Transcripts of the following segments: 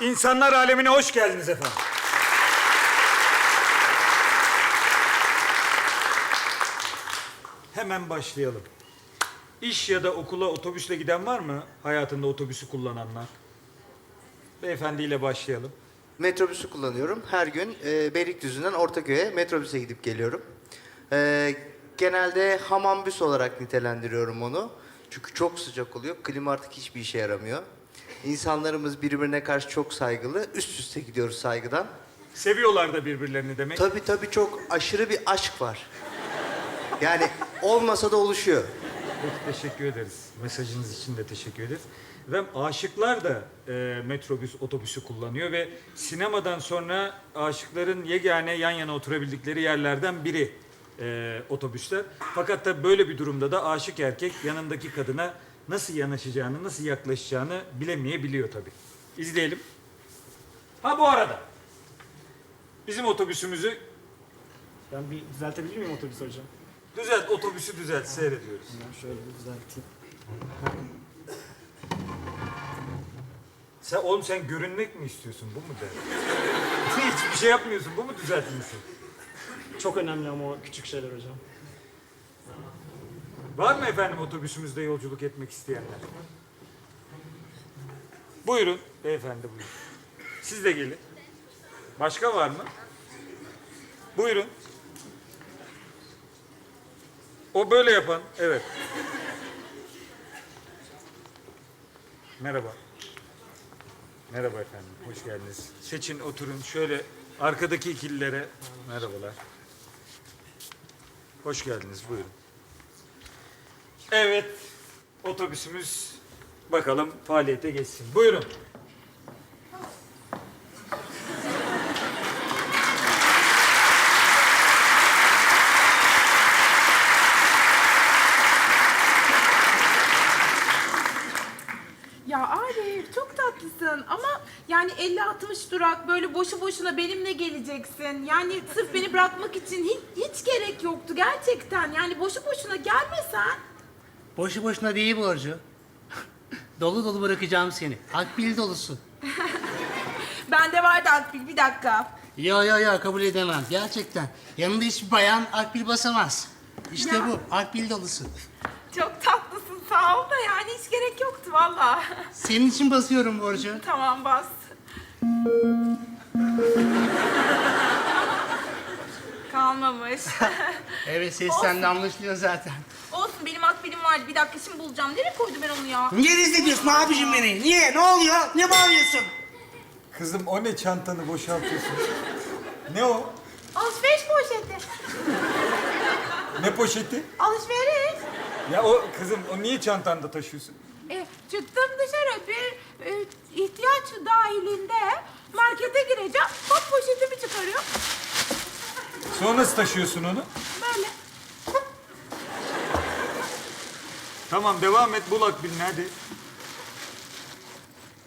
İnsanlar alemine hoş geldiniz efendim. Hemen başlayalım. İş ya da okula otobüsle giden var mı? Hayatında otobüsü kullananlar. Beyefendiyle başlayalım. Metrobüsü kullanıyorum. Her gün e, Beylikdüzü'nden Ortaköy'e metrobüse gidip geliyorum. E, genelde hamambüs olarak nitelendiriyorum onu. Çünkü çok sıcak oluyor. Klima artık hiçbir işe yaramıyor. İnsanlarımız birbirine karşı çok saygılı. Üst üste gidiyoruz saygıdan. Seviyorlar da birbirlerini demek. Tabii tabii çok aşırı bir aşk var. Yani olmasa da oluşuyor. Peki teşekkür ederiz. Mesajınız için de teşekkür ederiz. Ve aşıklar da e, metrobüs, otobüsü kullanıyor ve sinemadan sonra aşıkların yegane yan yana oturabildikleri yerlerden biri e, otobüsler. Fakat da böyle bir durumda da aşık erkek yanındaki kadına nasıl yanaşacağını, nasıl yaklaşacağını bilemeyebiliyor tabii. İzleyelim. Ha bu arada bizim otobüsümüzü Ben bir düzeltebilir miyim otobüsü hocam? düzelt, otobüsü düzelt, seyrediyoruz. Ben şöyle bir düzelteyim. Sen oğlum sen görünmek mi istiyorsun? Bu mu de? Hiçbir şey yapmıyorsun. Bu mu düzeltmiyorsun? Çok önemli ama o küçük şeyler hocam. Var mı efendim otobüsümüzde yolculuk etmek isteyenler? Buyurun beyefendi buyurun. Siz de gelin. Başka var mı? Buyurun. O böyle yapan, evet. Merhaba. Merhaba efendim, hoş geldiniz. Seçin, oturun. Şöyle arkadaki ikililere merhabalar. Hoş geldiniz, buyurun. Evet, otobüsümüz bakalım faaliyete geçsin. Buyurun. Ya Arif çok tatlısın ama yani 50-60 durak böyle boşu boşuna benimle geleceksin. Yani sırf beni bırakmak için hiç, hiç gerek yoktu gerçekten. Yani boşu. Boşu boşuna değil borcu. dolu dolu bırakacağım seni. Akbil dolusu. Bende vardı Akbil bir dakika. Yo yo yo kabul edemem. Gerçekten. Yanında hiçbir bayan akbil basamaz. İşte Ya. bu. Akbil dolusu. Çok tatlısın sağ ol da yani hiç gerek yoktu valla. Senin için basıyorum borcu. tamam bas. Kalmamış. Evet sesten de anlaşılıyor zaten. Vardı. Bir dakika şimdi bulacağım. Nereye koydum ben onu ya? Niye rezil ediyorsun abicim beni? Niye? Ne oluyor? Ne bağırıyorsun? Kızım o ne çantanı boşaltıyorsun? ne o? Alışveriş poşeti. Ne poşeti? Alışveriş. Ya o kızım o niye çantanda taşıyorsun? E, çıktım dışarı bir e, ihtiyaç dahilinde markete gireceğim. Hop poşetimi çıkarıyor. Sonra nasıl taşıyorsun onu? Böyle. Tamam devam et bul Akbil'ini hadi.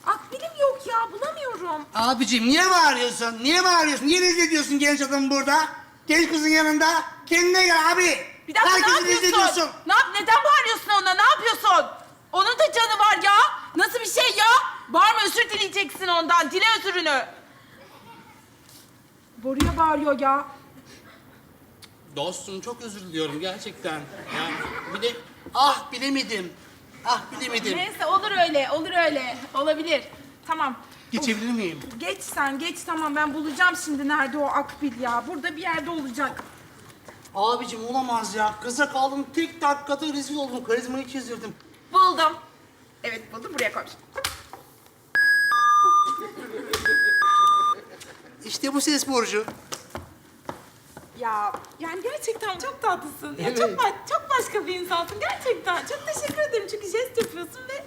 Akbilim yok ya bulamıyorum. Abicim niye bağırıyorsun? Niye bağırıyorsun? Niye rezil ediyorsun genç adamı burada? Genç kızın yanında. Kendine gel abi. Bir dakika Herkesi ne rezil yapıyorsun? ediyorsun. Ne yap neden bağırıyorsun ona ne yapıyorsun? Onun da canı var ya. Nasıl bir şey ya? Bağırma özür dileyeceksin ondan. Dile özürünü. Boruya bağırıyor ya. Dostum çok özür diliyorum gerçekten. Yani bir de ah bilemedim. Ah bilemedim. Neyse olur öyle olur öyle. Olabilir. Tamam. Geçebilir miyim? Geç sen geç tamam ben bulacağım şimdi nerede o akbil ya. Burada bir yerde olacak. Abicim olamaz ya. Kıza kaldım tek dakikada rezil oldum. Karizmayı çizdirdim. Buldum. Evet buldum buraya koy. İşte bu ses borcu. Ya yani gerçekten çok tatlısın. Ya Evet. çok ba- çok başka bir insansın gerçekten. Çok teşekkür ederim çünkü jest yapıyorsun ve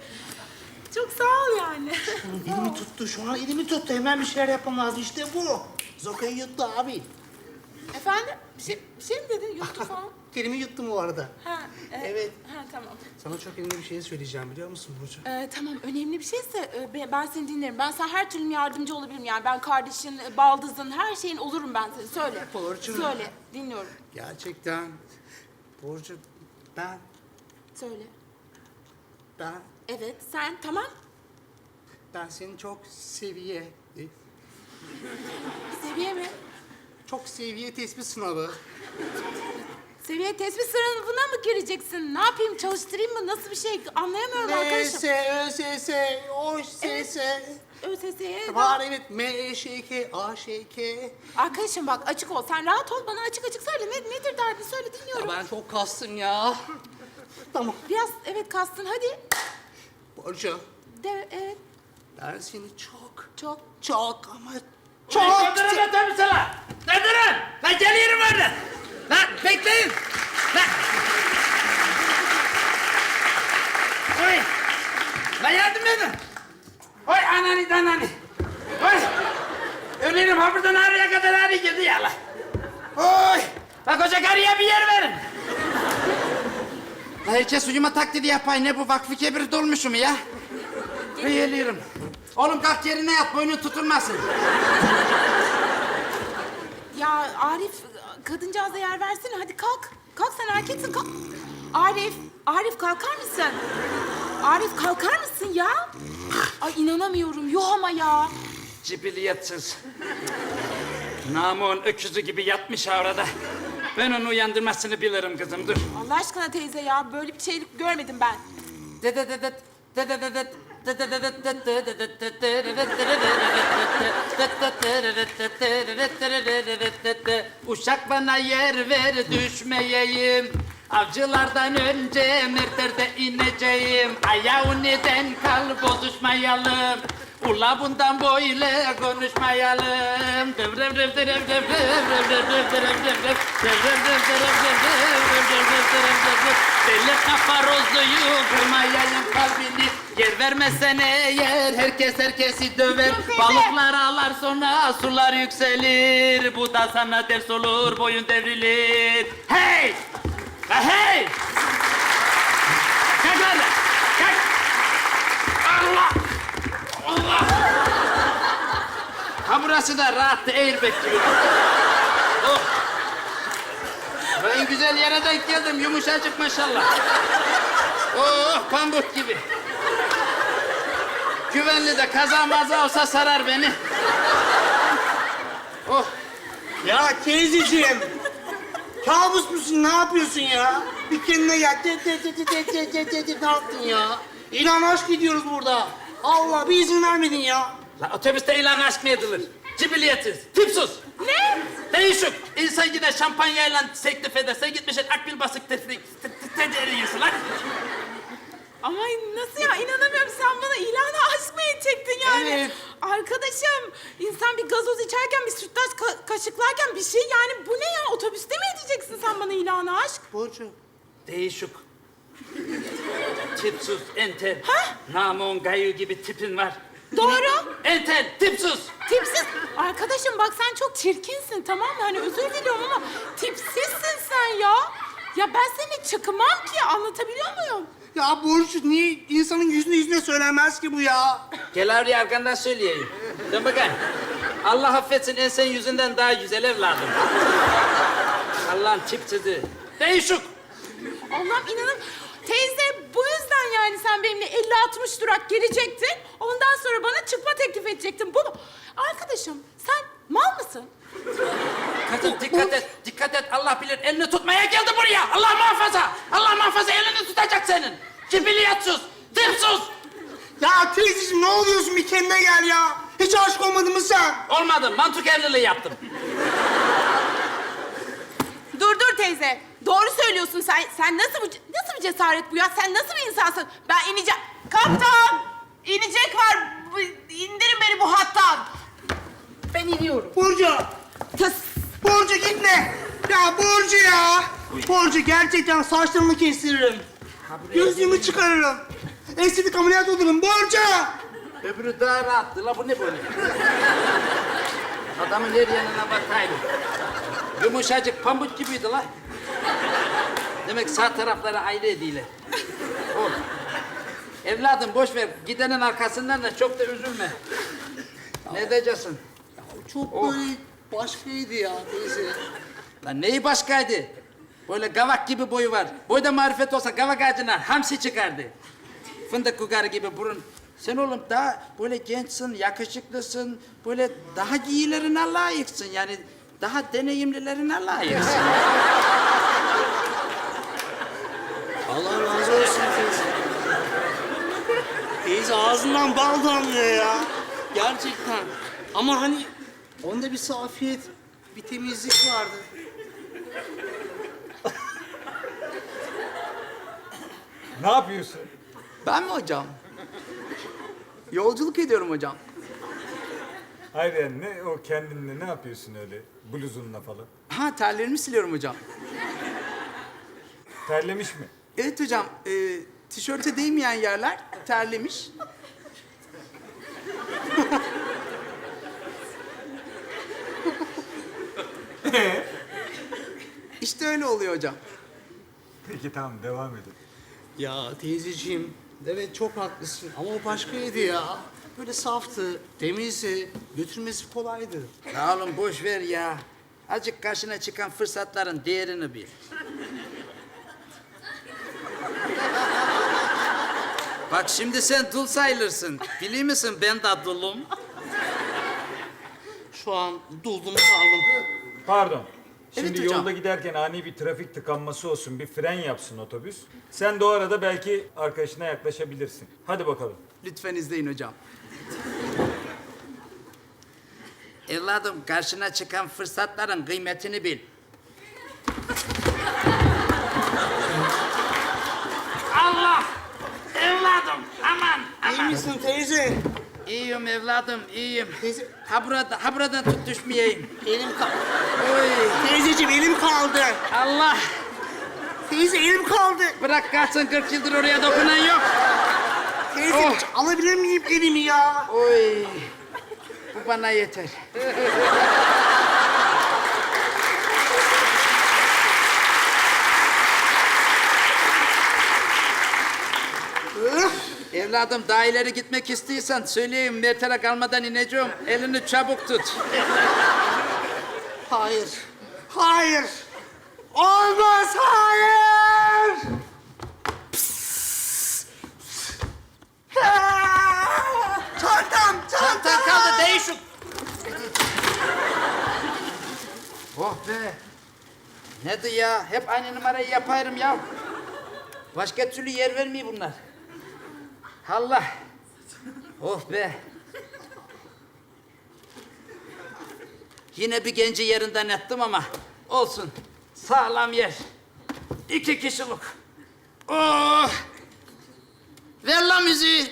çok sağ ol yani. Elimi tuttu şu an elimi tuttu. Hemen bir şeyler yapmam lazım. İşte bu. Zoka'yı yuttu abi. Efendim bir şey, bir şey mi dedin yuttu falan? Kelimi yuttum bu arada. Ha, e, Evet. Ha tamam. Sana çok önemli bir şey söyleyeceğim biliyor musun Burcu? Ee, tamam önemli bir şeyse e, be- ben seni dinlerim. Ben sana her türlü yardımcı olabilirim yani. Ben kardeşin, e, baldızın, her şeyin olurum ben senin. Söyle. Burcu. Söyle. Dinliyorum. Gerçekten. Burcu ben, Söyle. ben, Evet sen tamam. Ben seni çok seviye... e, Seviye mi? Çok seviye tespit sınavı. Seviye tespit sınavına mı gireceksin? Ne yapayım çalıştırayım mı? Nasıl bir şey anlayamıyorum arkadaşım. LS, ÖSS, OSS. ÖSS'ye Var evet. M, E, Ş, K, A, Ş, K. Arkadaşım bak açık ol. Sen rahat ol. Bana açık açık söyle. Ne, nedir derdin? Söyle dinliyorum. Ya ben çok kastım ya. Tamam. Biraz evet kastın. Hadi. Burcu, De, evet. ben seni çok, Çok. çok ama Çok çok... Durdurun otobüsü lan! Durdurun! Lan geliyorum orada! Lan bekleyin! Lan! Oy! Lan yardım edin! Oy anani danani! Oy! Ölürüm ha buradan ağrıya kadar ağrı girdi ya lan! Oy! Lan koca karıya bir yer verin! Lan herkes uyuma taklidi yapay ne bu vakfı kebir dolmuşum ya? Geliyorum. Oğlum kalk yerine yat boynun tutulmasın. Ya Arif kadıncağıza yer versene. Hadi kalk. Kalk sen erkeksin. Kalk. Arif. Arif kalkar mısın? Arif kalkar mısın ya? Ay inanamıyorum. Yuh ama ya. Cibiliyetsiz. Namuğun öküzü gibi yatmış orada. Ben onu uyandırmasını bilirim kızım dur. Allah aşkına teyze ya. Böyle bir şey görmedim ben. Uşak bana yer ver düşmeyeyim Avcılardan önce merterde ineceğim Ayağı neden kal bozuşmayalım Ula bundan böyle konuşmayalım Deli kafa rozluyu kırmayayım kalbini Yer vermezsene eğer herkes herkesi döver Balıklar ağlar sonra sular yükselir Bu da sana ders olur boyun devrilir Hey! Ha hey! Kalk lan! Kalk! Allah! Allah! Ha burası da rahat airbag gibi. Oh! Ben güzel yere denk geldim. Yumuşacık maşallah. Oh pamuk gibi. Güvenli de kaza maza olsa sarar beni. Oh. Ya teyzeciğim. Kabus musun? Ne yapıyorsun ya? Bir kendine gel. Te, te, te, te, te, te, te, te, te, Ne yaptın ya? İlan aşk ediyoruz burada. Allah bir izin vermedin ya. La otobüste ilan aşk mı edilir? Cibiliyetsiz, tipsiz. Ne? Değişik. İnsan yine şampanyayla teklif ederse gitmişsin akbil basık teklif ediyorsun lan. Ama nasıl ya inanamıyorum sen bana ilana aşk mı edecektin yani? Evet. Arkadaşım insan bir gazoz içerken bir sütlaç ka- kaşıklarken bir şey yani bu ne ya otobüste mi edeceksin sen bana ilana aşk? Burcu. Değişik. Tipsiz, entel. Namun gayu gibi tipin var. Doğru. Entel, tipsiz. Tipsiz. Arkadaşım bak sen çok çirkinsin tamam mı? Hani özür diliyorum ama tipsizsin sen ya. Ya ben seni çıkmam ki anlatabiliyor muyum? Ya Burcu niye insanın yüzüne yüzüne söylenmez ki bu ya? Gel oraya arkandan söyleyeyim. Dön bakayım. Allah affetsin ensen yüzünden daha güzel evladım. Allah'ın tipsizi. Değişik. Allah'ım inanın. Teyze bu yüzden yani sen benimle 50-60 durak gelecektin. Ondan sonra bana çıkma teklif edecektin. Bu mu? Arkadaşım mal mısın? Kadın dikkat et, dikkat et. Allah bilir elini tutmaya geldi buraya. Allah muhafaza. Allah muhafaza elini tutacak senin. Cibiliyetsiz, tipsiz. Ya teyzeciğim ne oluyorsun bir kendine gel ya. Hiç aşık olmadın mı sen? Olmadı, mantık evliliği yaptım. Dur dur teyze. Doğru söylüyorsun sen. Sen nasıl bu nasıl bir cesaret bu ya? Sen nasıl bir insansın? Ben ineceğim. Kaptan! İnecek var. Bu- İndirin beni bu hattan. Ben iniyorum. Burcu. Tıs. Burcu gitme. Ya Burcu ya. Burcu gerçekten saçlarımı kestiririm. Gözlüğümü çıkarırım. Estetik ameliyat olurum. Burcu. Öbürü daha rahattı. La bu ne böyle? Adamın her yanına bakaydı. Yumuşacık pamuk gibiydi la. Demek sağ tarafları ayrı ediyle. Oğlum. Evladım boş ver. Gidenin arkasından da çok da üzülme. Ne diyeceksin? Çok Oh. böyle başkaydı ya teyze. Lan neyi başkaydı? Böyle gavak gibi boyu var. Boyda marifet olsa gavak ağacından hamsi çıkardı. Fındık kukarı gibi burun. Sen oğlum daha böyle gençsin, yakışıklısın, böyle daha iyilerine layıksın. Yani daha deneyimlilerine layıksın. Allah razı olsun teyze. Teyze ağzından bal damlıyor ya. Gerçekten. Ama hani onda bir safiyet, bir temizlik vardı. Ne yapıyorsun? Ben mi hocam? Yolculuk ediyorum hocam. Hayır yani ne o kendinle ne yapıyorsun öyle bluzunla falan? Ha terlerimi siliyorum hocam. Terlemiş mi? Evet hocam, e, tişörte değmeyen yerler terlemiş. İşte öyle oluyor hocam. Peki tamam devam edin. Ya teyzeciğim, evet çok haklısın ama o başkaydı ya. Böyle saftı, temizdi, götürmesi kolaydı. Ya oğlum boş ver ya. Azıcık karşına çıkan fırsatların değerini bil. Bak şimdi sen dul sayılırsın. Biliyor musun ben de dulum. Şu an duldum kaldım. Pardon. Şimdi Evet hocam. yolda giderken ani bir trafik tıkanması olsun, bir fren yapsın otobüs. Sen de o arada belki arkadaşına yaklaşabilirsin. Hadi bakalım. Lütfen izleyin hocam. Evladım karşına çıkan fırsatların kıymetini bil. Allah! Evladım aman İyi misin teyze? İyiyim evladım iyiyim. Teyze, Ha burada, ha buradan tut düşmeyeyim. elim kaldı. Oy Teyzeciğim elim kaldı. Allah! Teyze elim kaldı. Bırak kalsın 40 yıldır oraya dokunan yok. Teyze Oh. alabilir miyim elimi ya? Oy! Bu bana yeter. Evladım daha ileri gitmek istiyorsan söyleyeyim mertele kalmadan ineceğim. Elini çabuk tut. Hayır. Hayır. Olmaz hayır. Çantam, çantam. Çantan kaldı değişik. Oh be. Nedir ya? Hep aynı numarayı yaparım ya. Başka türlü yer vermiyor bunlar. Allah. Oh be. Yine bir genci yerinden ettim ama olsun. Sağlam yer. İki kişilik. Oh. Ver lan müziği.